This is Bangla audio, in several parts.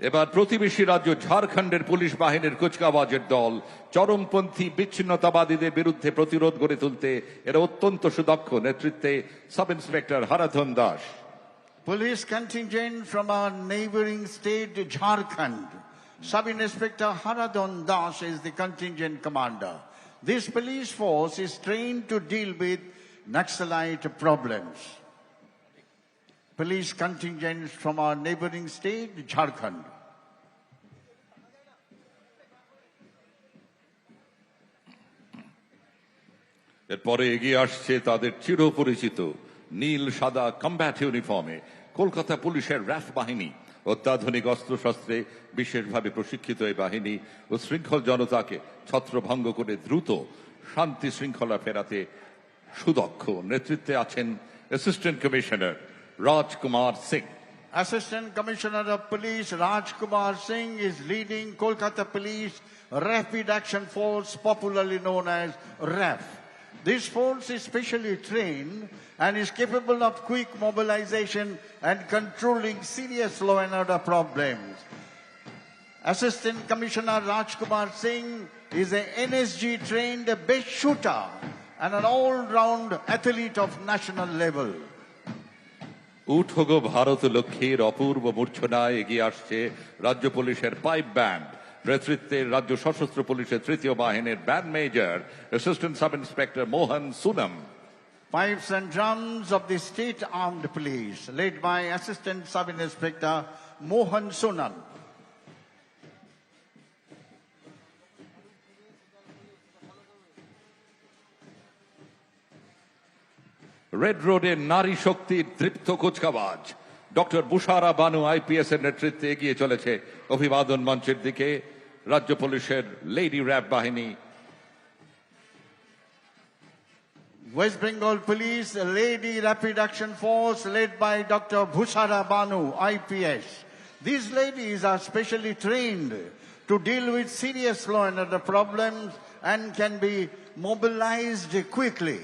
এবার প্রতিবেশী রাজ্য ঝাড়খণ্ডের পুলিশ বাহিনীর কুচকাওয়াজের দল, চরমপন্থী বিচ্ছিন্নতাবাদীদের বিরুদ্ধে প্রতিরোধ গড়ে তুলতে এরা অত্যন্ত সুদক্ষ নেতৃত্বে sub inspector Haradhan Das. Police contingent from our neighbouring state Jharkhand sub inspector Haradhan Das is the contingent commander this police force is train to deal with naxalite problems Police contingents from our neighboring state, Jharkhand. এরপরে এগিয়ে আসছে তাদের চিরপরিচিত নীল সাদা কম্ব্যাট ইউনিফর্মে কলকাতা পুলিশের র্যাফ বাহিনী অত্যাধুনিক অস্ত্রশস্ত্রে বিশেষভাবে প্রশিক্ষিত এই বাহিনী ও শৃঙ্খল জনতাকে ছত্রভঙ্গ করে দ্রুত শান্তি শৃঙ্খলা ফেরাতে সুদক্ষ নেতৃত্বে আছেন assistant commissioner Rajkumar Singh. Assistant Commissioner of Police Rajkumar Singh is leading Kolkata Police Rapid Action Force, popularly known as RAF. This force is specially trained and is capable of quick mobilization and controlling serious law and order problems. Assistant Commissioner Rajkumar Singh is an NSG trained best shooter and an all-round athlete of national level. উঠোগো ভারত লক্ষ্মীর অপূর্ব মূর্ছনায় এগিয়ে আসছে রাজ্য পুলিশের পাইপ ব্যান্ড নেতৃত্বে রাজ্য সশস্ত্র পুলিশের তৃতীয় বাহিনীর band major assistant sub inspector Mohan Sunam Pipes and drums of the State Armed Police, led by Assistant Sub Inspector Mohan Sunan. Red রোডের নারী শক্তির তৃপ্ত কুচকাওয়াজ ডক্টর বুশারা বানু আইপিএস এর নেতৃত্বে এগিয়ে চলেছে অভিবাদন মঞ্চের দিকে রাজ্য পুলিশের লেডি র্যাব বাহিনী West Bengal Police Lady Rapid Action Force, led by Dr. Bhushara Banu, IPS. These ladies are specially trained to deal with serious law and order problems and can be mobilized quickly.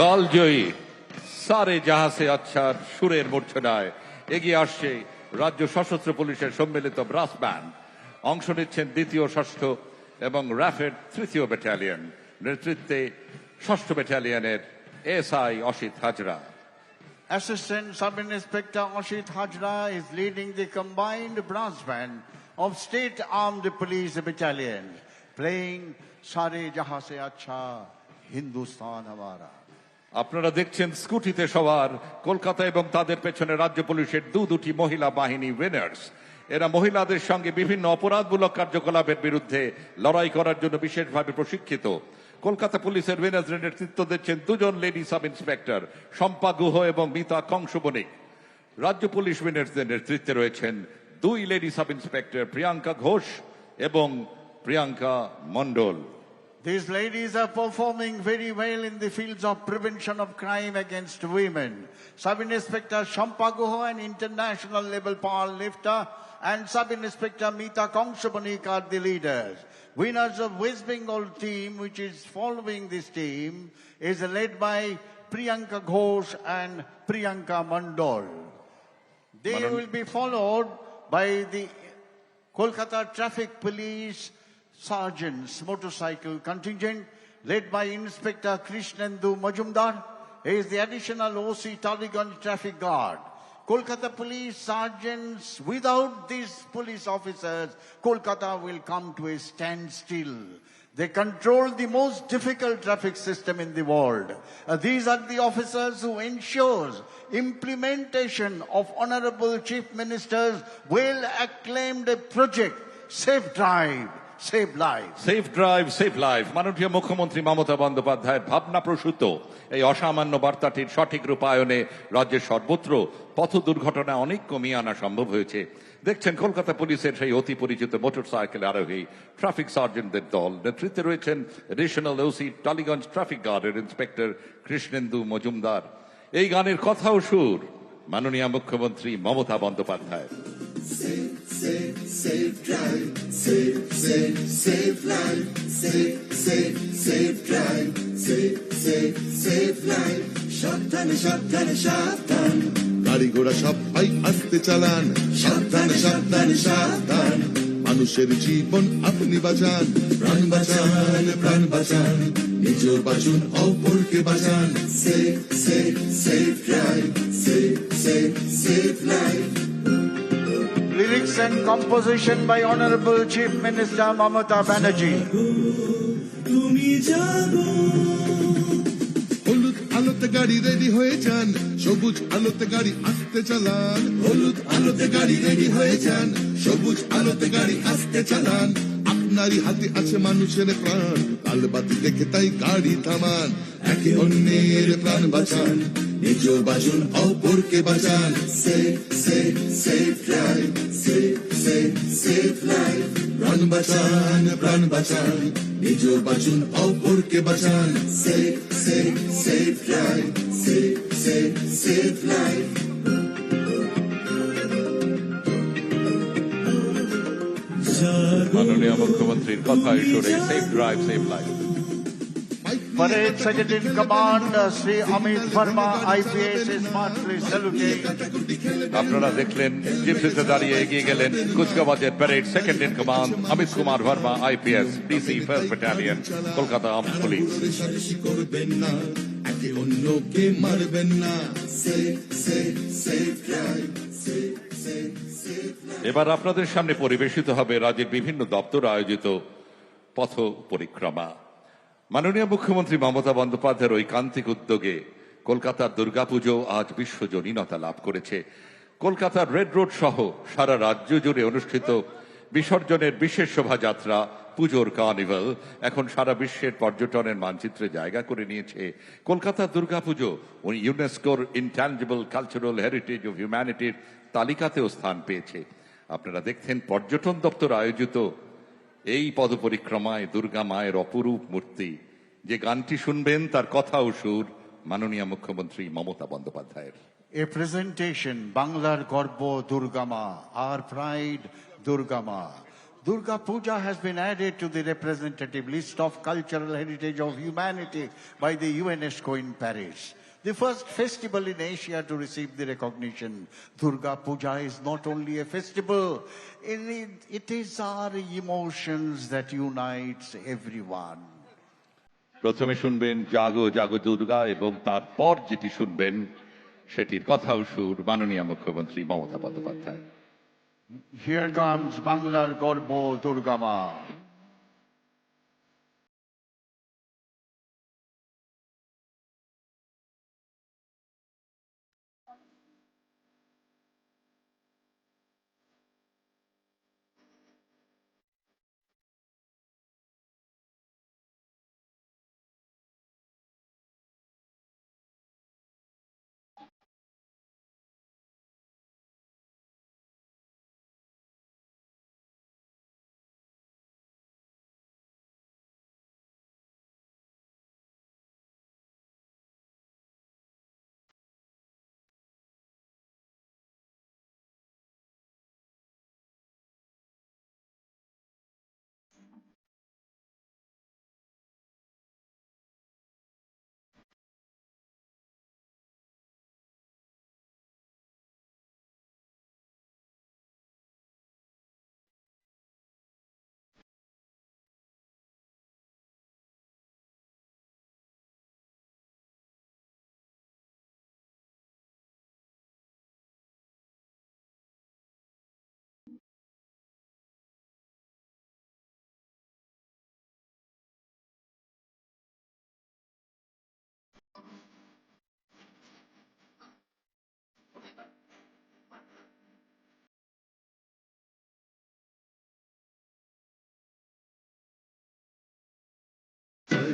কালজয়ী সারে জাহাসে আচ্ছার সুরের মূর্ছনায় এগিয়ে আসছে রাজ্য সশস্ত্র পুলিশের সম্মিলিত ব্রাস ব্যান্ড অংশ নিচ্ছেন দ্বিতীয় ষষ্ঠ এবং র্যাফের তৃতীয় ব্যাটালিয়ন নেতৃত্বে ষষ্ঠ ব্যাটালিয়নের SI Asit Hazra Assistant Sub Inspector Ashit Hajra is leading the combined brass band of State Armed Police Battalion, playing Sare Jahan Se Acha Hindustan Hamara. আপনারা দেখছেন স্কুটিতে সবার কলকাতা এবং তাদের পেছনে রাজ্য পুলিশের দু দুটি মহিলা বাহিনী উইনার্স এরা মহিলাদের সঙ্গে বিভিন্ন অপরাধমূলক কার্যকলাপের বিরুদ্ধে লড়াই করার জন্য বিশেষভাবে প্রশিক্ষিত। কলকাতা পুলিশের উইনার্সের নেতৃত্ব দিচ্ছেন দুজন lady sub inspector Shampa Guha এবং মিতা কংসবণিক রাজ্য পুলিশ উইনার্সদের নেতৃত্বে রয়েছেন দুই lady sub inspector Priyanka Ghosh এবং Priyanka Mondal. These ladies are performing very well in the fields of prevention of crime against women. Sub Inspector Shampa Guha, an international level power lifter, and Sub Inspector Mita Kongshabanik are the leaders. Winners of West Bengal team, which is following this team, is led by Priyanka Ghosh and Priyanka Mandol. They Madam- will be followed by the Kolkata Traffic Police Sergeants Motorcycle Contingent, led by Inspector Krishnendu Majumdar. Is the additional OC Taliganj Traffic Guard. Kolkata Police Sergeants, without these police officers, Kolkata will come to a standstill. They control the most difficult traffic system in the world. Uh, these are the officers who ensures implementation of Honorable Chief Minister's well-acclaimed project, Safe Drive, Save Lives. Safe drive safe life মাননীয় মুখ্যমন্ত্রী মমতা বন্দ্যোপাধ্যায়ের ভাবনা প্রসূত। এই অসামান্য বার্তাটির সঠিক রূপায়নে রাজ্যের সর্বত্র পথ দুর্ঘটনা অনেক কমিয়ে আনা সম্ভব হয়েছে। দেখছেন, কলকাতা পুলিশের সেই অতি পরিচিত মোটর সাইকেল আরোহী ট্রাফিক সার্জেন্টদের দল। নেতৃত্বে রয়েছেন এডিশনাল ওসি টালিগঞ্জ ট্রাফিক গার্ডের ইন্সপেক্টর কৃষ্ণেন্দু মজুমদার। এই গানের কথাও সুর। মাননীয় মুখ্যমন্ত্রী মমতা বন্দ্যোপাধ্যায় সাবধানে সাবধানে সাবধান। গাড়ি ঘোড়া সবাই আসতে চালান। সাবধানে সাবধানে সাবধান। মানুষের জীবন আপনি বাঁচান। প্রাণ বাঁচান প্রাণ বাঁচান। নিজ বাঁচুন অপরকে বাঁচান। Safe safe safe drive safe safe safe life Lyrics and composition by Honorable Chief Minister Mamata Banerjee. তুমি জাগো। হলুদ আলোতে গাড়ি রেডি হয়ে যান সবুজ আলোতে গাড়ি আসতে চালান। হলুদ আলোতে গাড়ি রেডি হয়ে যান সবুজ আলোতে গাড়ি আসতে চালান। আপনারই হাতে আছে মানুষের প্রাণ কালবাতি দেখে তাই গাড়ি থামান। একে অন্যের প্রাণ বাঁচান। নিজ বাঁচুন অপরকে বাঁচান safe safe safe drive safe safe safe life প্রাণ বাঁচান প্রাণ বাঁচান নিজ বাঁচুন অপরকে বাঁচান safe safe safe drive safe safe safe life মাননীয় মুখ্যমন্ত্রীর কথা সুরে safe drive safe life Parade Second in Command, Sri Amit Verma, IPS, is smartly saluting. আপনারা দেখলেন জিপসিতে দাঁড়িয়ে এগিয়ে গেলেন কুচকাওয়াজের parade second in command Amit Kumar Verma IPS DC first battalion Kolkata arm police অন্যকে এবার আপনাদের সামনে পরিবেশিত হবে রাজ্যের বিভিন্ন দপ্তর আয়োজিত পথ পরিক্রমা মাননীয় মুখ্যমন্ত্রী মমতা বন্দ্যোপাধ্যায়ের ঐকান্তিক উদ্যোগে কলকাতার দুর্গাপুজো আজ বিশ্বজনীনতা লাভ করেছে। কলকাতার রেড রোড সহ সারা রাজ্য জুড়ে অনুষ্ঠিত বিসর্জনের বিশেষ শোভাযাত্রা, পুজোর কার্নিভাল এখন সারা বিশ্বের পর্যটনের মানচিত্রে জায়গা করে নিয়েছে কলকাতার দুর্গাপুজো। ইউনেস্কোর ইনট্যাঞ্জিবল কালচারাল হেরিটেজ অফ হিউম্যানিটির তালিকাতেও স্থান পেয়েছে। আপনারা দেখছেন পর্যটন দপ্তর আয়োজিত এই পদপরিক্রমায় দুর্গা মায়ের অপরূপ মূর্তি যে গানটি শুনবেন তার কথা ও সুর মাননীয় মুখ্যমন্ত্রী মমতা বন্দ্যোপাধ্যায়ের A presentation, Banglar Gorbo Durgama, our pride Durgama. Durga Puja has been added to the representative list of cultural heritage of humanity by the UNESCO in Paris. The first festival in Asia to receive the recognition. Durga Puja is not only a festival, it, it is our emotions that unites everyone. প্রথমে শুনবেন জাগো জাগো দুর্গা এবং তারপর যেটি শুনবেন সেটির কথা ও সুর মাননীয় মুখ্যমন্ত্রী Mamata Bandyopadhyay Here comes Banglar Gorbo Durgama. জয়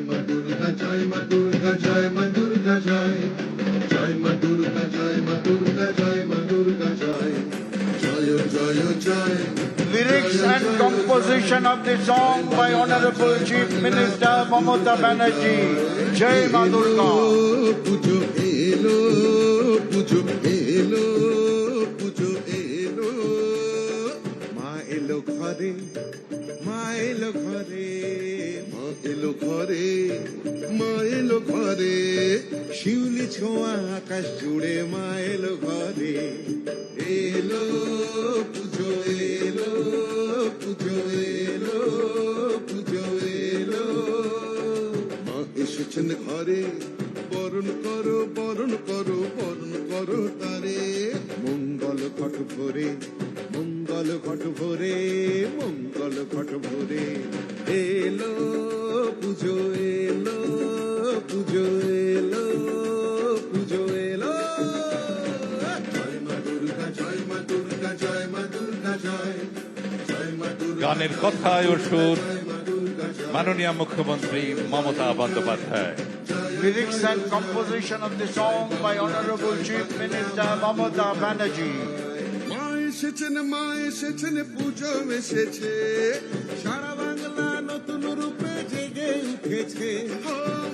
মা দুর্গা জয় মা দুর্গা জয় মা দুর্গা জয় জয় মা দুর্গা জয় মা দুর্গা জয় মা দুর্গা জয় জয় জয় জয় Lyrics and composition of the song by Honorable Chief Minister Mamata Banerjee. Jai Ma Durga. পুজো এলো পুজো এলো পুজো এলো মা এলো ঘরে মা এলো ঘরে মা এলো ঘরে মা এলো ঘরে। শিউলি ছোঁয়া আকাশ জুড়ে মা এলো ঘরে। এলো পুজো এলো পুজো এলো পুজো, এলো। মা এসেছেন ঘরে, বরণ করো বরণ করো বরণ করো তারে। মঙ্গল ঘট ভরে মঙ্গল ঘট ভরে মঙ্গল ঘট ভরে। এলো পুজো এলো পুজো এলো পুজো এলো। জয় মা দুর্গা জয় মা দুর্গা জয় মা দুর্গা জয়। জয় মা দুর্গা গানের কথায় ও সুর। মাননীয় মুখ্যমন্ত্রী Mamata Bandyopadhyay. Lyrics and composition of the song by Honorable Chief Minister Mamata Banerjee. এসেছেন মা, এসেছেন পুজো, এসেছে। সারা বাংলা নতুন রূপে জেগে উঠেছে।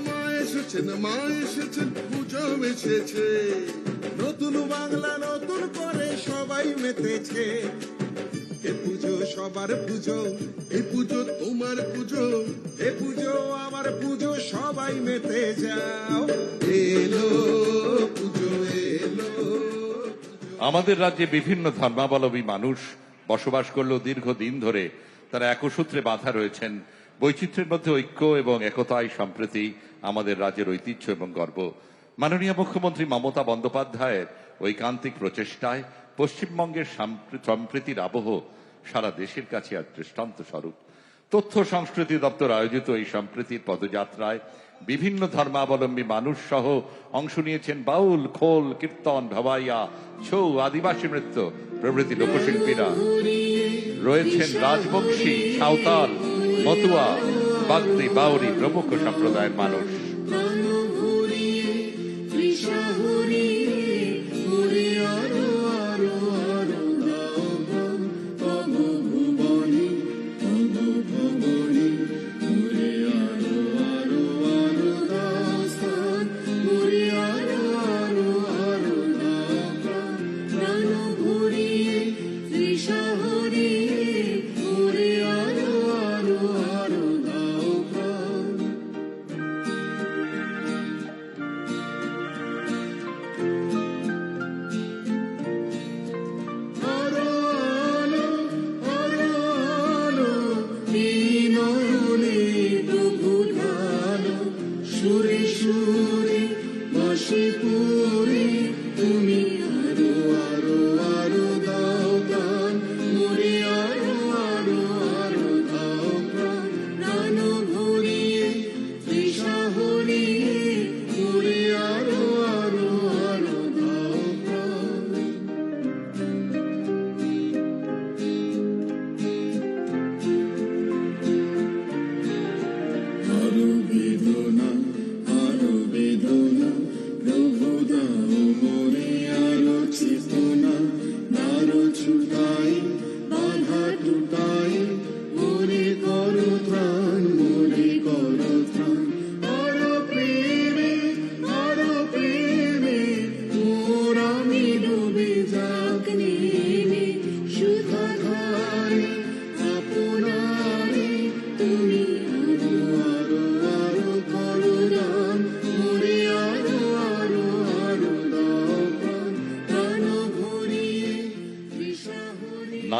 মা, এসেছেন মা, এসেছেন পুজো, এসেছে। নতুন বাংলা নতুন করে সবাই মেতেছে। এ পুজো সবার পুজো এই পুজো তোমার পুজো, এ পুজো আমার পুজো, সবাই মেতে যাও। এলো আমাদের রাজ্যে বিভিন্ন ধর্মাবলম্বী মানুষ বসবাস করলেও দীর্ঘদিন ধরে তারা একসূত্রে বাধা রয়েছেন। বৈচিত্র্যের মধ্যে ঐক্য এবং একতাই সম্প্রতি আমাদের রাজ্যের ঐতিহ্য এবং গর্ব। মাননীয় মুখ্যমন্ত্রী মমতা বন্দ্যোপাধ্যায়ের ঐকান্তিক প্রচেষ্টায় পশ্চিমবঙ্গের সাম্প্র- সম্প্রীতির আবহ সারা দেশের কাছে আজ দৃষ্টান্ত স্বরূপ তথ্য সংস্কৃতি দপ্তর আয়োজিত এই সম্প্রীতির পদযাত্রায় বিভিন্ন ধর্মাবলম্বী মানুষ সহ অংশ নিয়েছেন বাউল, খোল, কীর্তন, ভবাইয়া, ছৌ, আদিবাসী নৃত্য, প্রভৃতি লোকশিল্পীরা। রয়েছেন রাজবংশী, সাঁওতাল, মতুয়া, বাগদি বাউরি প্রমুখ সম্প্রদায়ের মানুষ।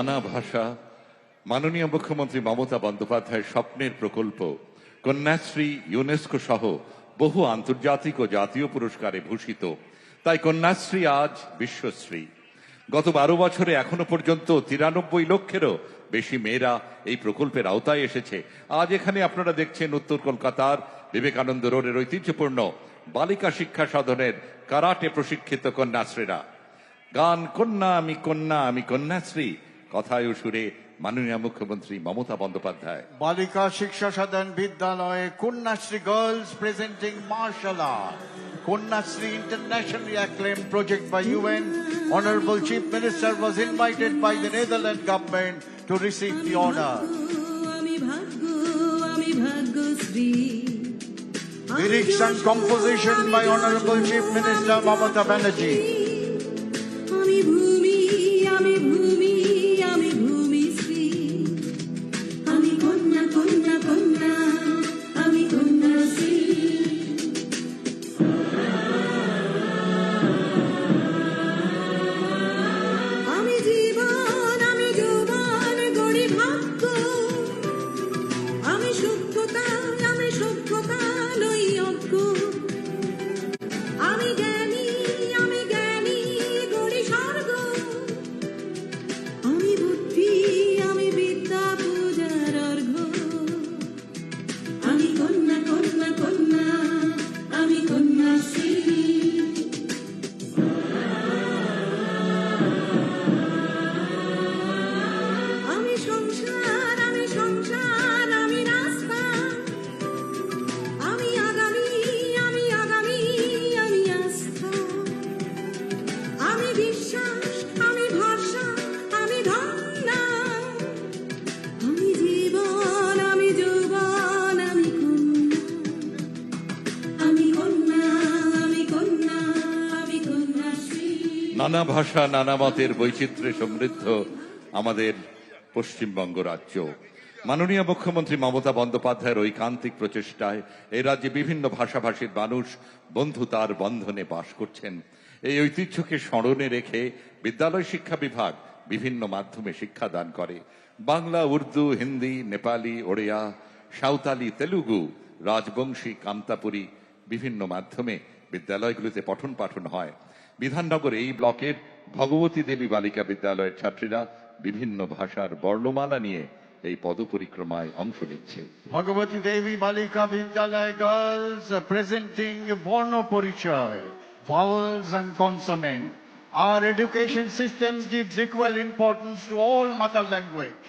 নানা ভাষা, মাননীয় মুখ্যমন্ত্রী মমতা বন্দ্যোপাধ্যায়ের স্বপ্নের প্রকল্প, কন্যাশ্রী ইউনেস্কো সহ বহু আন্তর্জাতিক ও জাতীয় পুরস্কারে ভূষিত। তাই কন্যাশ্রী আজ বিশ্বশ্রী। গত বারো বছরে এখনও পর্যন্ত তিরানব্বই লক্ষেরও বেশি মেয়েরা এই প্রকল্পের আওতায় এসেছে। আজ এখানে আপনারা দেখছেন উত্তর কলকাতার বিবেকানন্দ রোডের ঐতিহ্যপূর্ণ বালিকা শিক্ষা সাধনের কারাটে প্রশিক্ষিত কন্যাশ্রীরা। গান, কন্যা আমি কন্যা, আমি কন্যাশ্রী কথায় ও সুরে মাননীয় মুখ্যমন্ত্রী মমতা বন্দ্যোপাধ্যায়। বালিকা শিক্ষা সাধন বিদ্যালয়ে Kanyashree girls presenting martial Kanyashree international acclaim project by UN. Honourable chief minister was invited by the Netherland government to receive the honour Direction composition by Honorable Chief Minister Mamata Banerjee. নানা ভাষা, নানা মতের বৈচিত্র্যে সমৃদ্ধ আমাদের পশ্চিমবঙ্গ রাজ্য। মাননীয় মুখ্যমন্ত্রী মমতা বন্দ্যোপাধ্যায়ের ঐকান্তিক প্রচেষ্টায় এই রাজ্যে বিভিন্ন ভাষাভাষীর মানুষ বন্ধুতার বন্ধনে বাস করছেন। এই ঐতিহ্যকে স্মরণে রেখে বিদ্যালয় শিক্ষা বিভাগ বিভিন্ন মাধ্যমে শিক্ষাদান করে। বাংলা, উর্দু, হিন্দি, নেপালি, ওড়িয়া, সাঁওতালি, তেলুগু, রাজবংশী কামতাপুরী বিভিন্ন মাধ্যমে বিদ্যালয়গুলিতে পঠন পাঠন হয়। বিধাননগরে এই ব্লকের ভগবতী দেবী বালিকা বিদ্যালয়ের ছাত্রীরা বিভিন্ন ভাষার বর্ণমালা নিয়ে এই পদপরিক্রমায় অংশ নিচ্ছে। ভগবতী দেবী বালিকা বিদ্যালয় girls presenting Barna Parichay vowels and consonant our education system gives equal importance to all mother language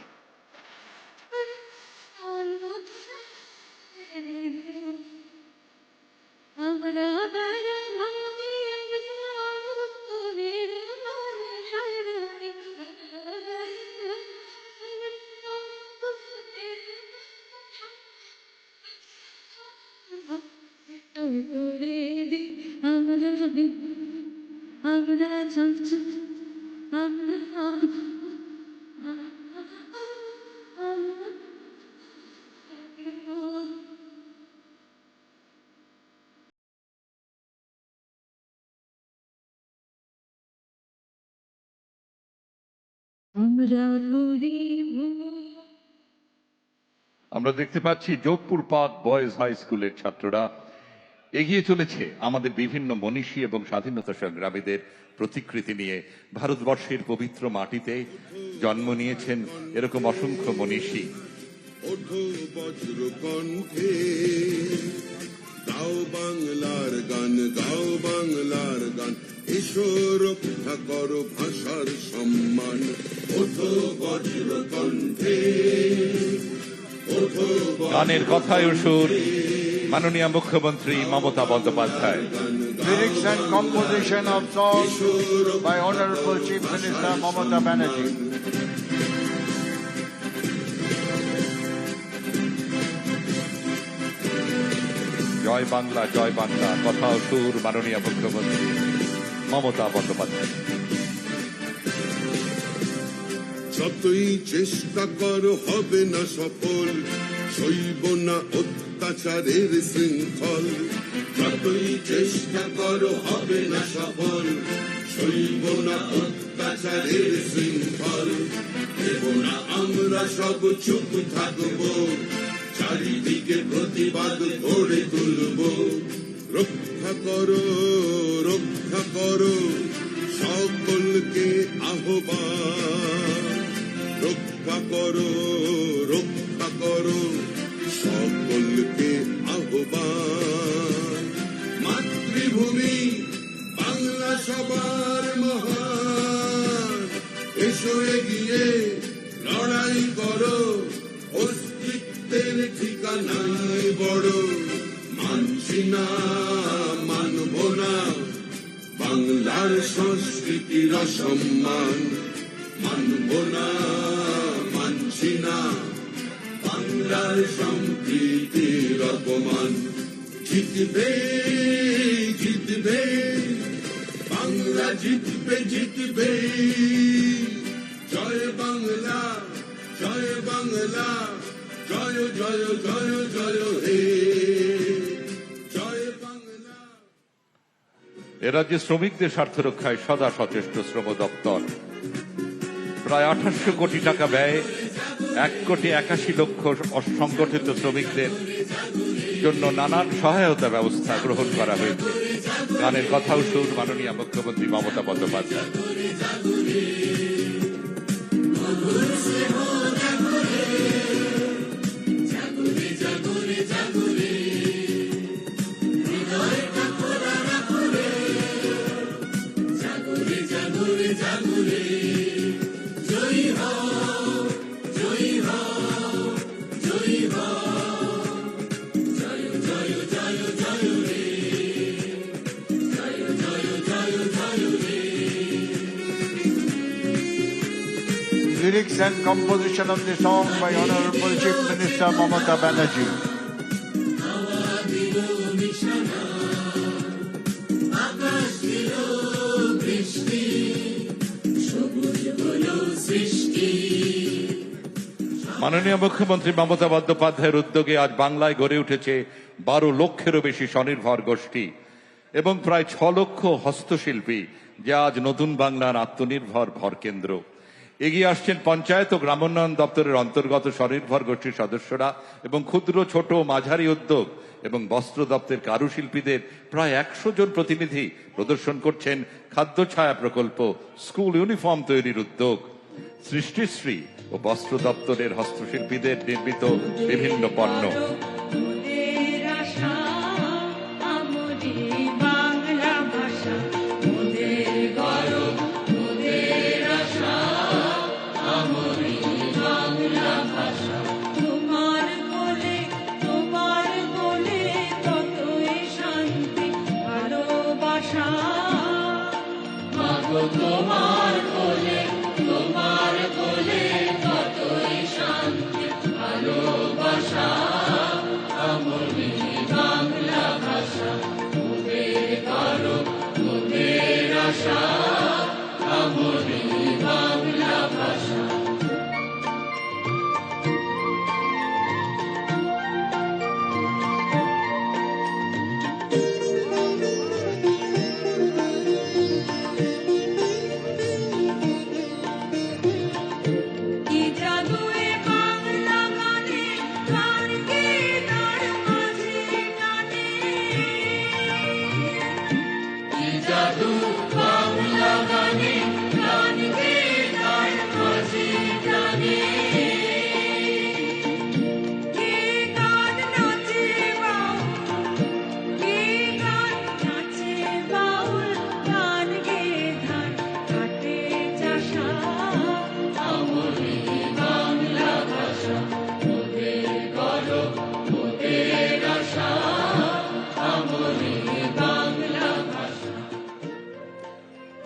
আমরা দেখতে পাচ্ছি যোধপুর পার্ক বয়েজ হাই স্কুলের ছাত্ররা এগিয়ে চলেছে আমাদের বিভিন্ন মনীষী এবং স্বাধীনতা সংগ্রামীদের প্রতিকৃতি নিয়ে। ভারতবর্ষের পবিত্র মাটিতে জন্ম নিয়েছেন এরকম অসংখ্য মনীষী। বাংলার গান গাও বাংলার গান। এসো রক্ষা করো ভাষার সম্মান। ওঠো বজ্র কণ্ঠে। গানের কথায় সুর। মাননীয় মুখ্যমন্ত্রী Mamata Bandyopadhyay. Lyrics and composition of songs by Honorable Chief Minister Mamata Banerjee. জয় বাংলা জয় বাংলা। কথা সুর মাননীয় মুখ্যমন্ত্রী। মমতা বন্দ্যোপাধ্যায় যতই চেষ্টা করো, হবে না সফল। সইব না অত্যাচারের শৃঙ্খল। যতই চেষ্টা করো, হবে না সফল। সইব না অত্যাচারের শৃঙ্খল। দেব না আমরা সব চুপ থাকব। চারিদিকে প্রতিবাদ গড়ে তুলব। রক্ষা করো রক্ষা করো সকলকে আহ্বান। রক্ষা করো রক্ষা করো সকলকে আহ্বান। মাতৃভূমি বাংলা সবার মহান। এসো এগিয়ে, লড়াই করো, অস্তিত্বের ঠিকানায় বড়। মানছি না মানব না। বাংলার সংস্কৃতির অসম্মান। মানব না, মানছি না। বাংলার সম্প্রীতির অপমান। জিতবে জিতবে। বাংলা জিতবে জিতবে। জয় বাংলা জয় বাংলা। জয় জয় জয় জয়, হে। এ রাজ্যে শ্রমিকদের স্বার্থ রক্ষায় সদা সচেষ্ট শ্রম দপ্তর। প্রায় আঠাশশো কোটি টাকা ব্যয়ে এক কোটি একাশি লক্ষ অসংগঠিত শ্রমিকদের জন্য নানান সহায়তা ব্যবস্থা গ্রহণ করা হয়েছে। গানের কথাও সুর মাননীয় মুখ্যমন্ত্রী Mamata Bandyopadhyay. Composition of the song by Honorable Chief Minister Mamata Banerjee. মাননীয় মুখ্যমন্ত্রী মমতা বন্দ্যোপাধ্যায়ের উদ্যোগে আজ বাংলায় গড়ে উঠেছে বারো লক্ষেরও বেশি স্বনির্ভর গোষ্ঠী এবং প্রায় ছ লক্ষ হস্তশিল্পী যা আজ নতুন বাংলার আত্মনির্ভর ভরকেন্দ্র এগিয়ে আসছেন পঞ্চায়েত ও গ্রামোন্নয়ন দপ্তরের অন্তর্গত স্বনির্ভর গোষ্ঠীর সদস্যরা এবং ক্ষুদ্র, ছোট মাঝারি উদ্যোগ এবং বস্ত্র দপ্তরের কারুশিল্পীদের প্রায় একশো জন প্রতিনিধি প্রদর্শন করছেন খাদ্য ছায়া প্রকল্প স্কুল ইউনিফর্ম তৈরির উদ্যোগ। সৃষ্টিশ্রী ও বস্ত্র দপ্তরের হস্তশিল্পীদের নির্মিত বিভিন্ন পণ্য।